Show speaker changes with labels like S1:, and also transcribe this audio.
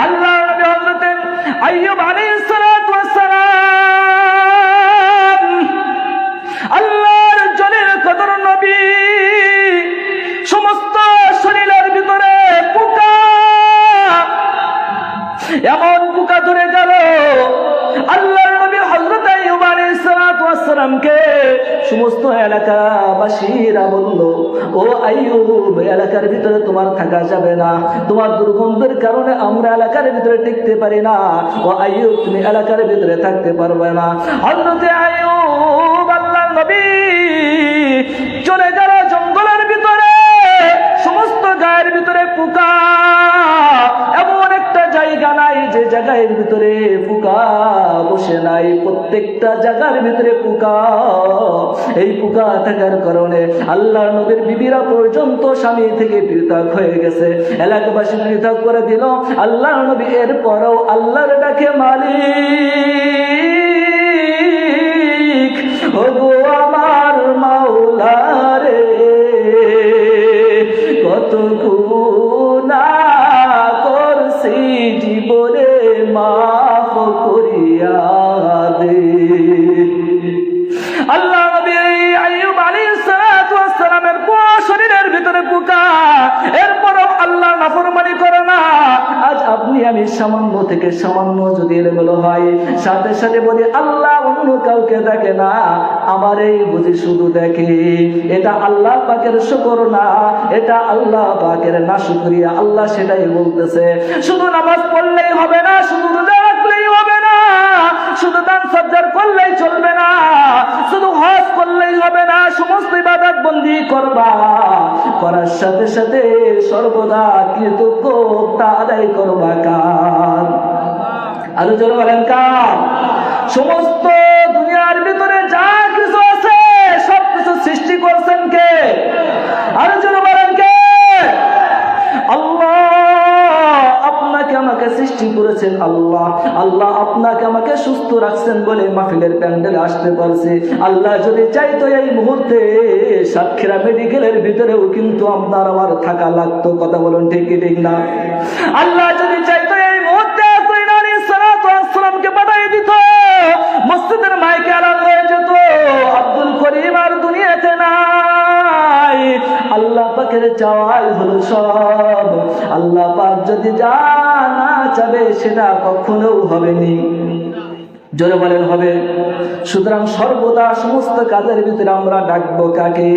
S1: আল্লাহ জলের নবী সমস্ত শরীরের ভিতরে পোকা এমন পোকা ধরে গেল আল্লাহর নবী হযরত আইয়ুব আলাইহিস সালাতু ওয়াস সালামকে সমস্ত এলাকাবাসীরা বলল, ও আইয়ুব, এলাকার ভিতরে তোমার থাকা যাবে না। তোমার দুর্গন্ধের কারণে আমরা এলাকার ভিতরে টিকতে পারি না। ও আইয়ুব, তুমি এলাকার ভিতরে থাকতে পারবে না। হযরত আইয়ুব, আল্লাহর নবী জায়গা নাই যে জায়গার ভিতরে পোকা বসে নাই, প্রত্যেকটা জায়গার ভিতরে পোকা। এই পোকা থাকার কারণে আল্লাহ নবীর বিবিরা পর্যন্ত স্বামী থেকে পৃথক হয়ে গেছে। এলাকাবাসী পৃথক করে দিল আল্লাহ নবী এর আল্লাহর ডাকে মালিক। ওগো আমার মাওলা রে কত মাফ করিয়া দে। আল্লাহ নবী আইয়ুব আলাইহিস সালামের শরীরের ভিতরে পোকা এরপরও আজ আমি সামান্য থেকে সামান্য যদি এলোমেলো হয়, সাথে সাথে বলি, আল্লাহ অন্য কাউকে দেখে না আমার এই বুঝি শুধু দেখে। এটা আল্লাহ পাকের শুকর না, এটা আল্লাহ পাকের না শুকরিয়া আল্লাহ সেটাই বলতেছে। শুধু নামাজ পড়লেই হবে না, শুধু রোজা রাখলেই হবে না, শুধু দান সজ্জার করলেই চলবে না, শুধু হজ করলেই হবে না, সমস্ত ইবাদত বন্দি করবা। করার সাথে সাথে সর্বদা কৃতজ্ঞতা আদায় করবা কার আরও বলেন কার সমস্ত করেছেন আল্লাহ আল্লাহ আপনাকে আমাকে সুস্থ রাখছেন বলে মাফিলের প্যান্ডেল আসতে পারছে। আল্লাহ যদি চাইতো এই মুহূর্তে সাতক্ষীরা মেডিকেলের ভিতরেও কিন্তু আপনার আমার থাকা লাগতো। কথা বলুন ঠিকই ঠিক না? আল্লাহ যদি চাইতো পাকের চাওয়াই হলো সব। আল্লাহ পাক যদি যা না চাবে, সেটা কখনো হবেনি। জোরে বলেন, হবে। সুতরাং সর্বদা সমস্ত কাজের ভিতরে আমরা ডাকবো কাকে?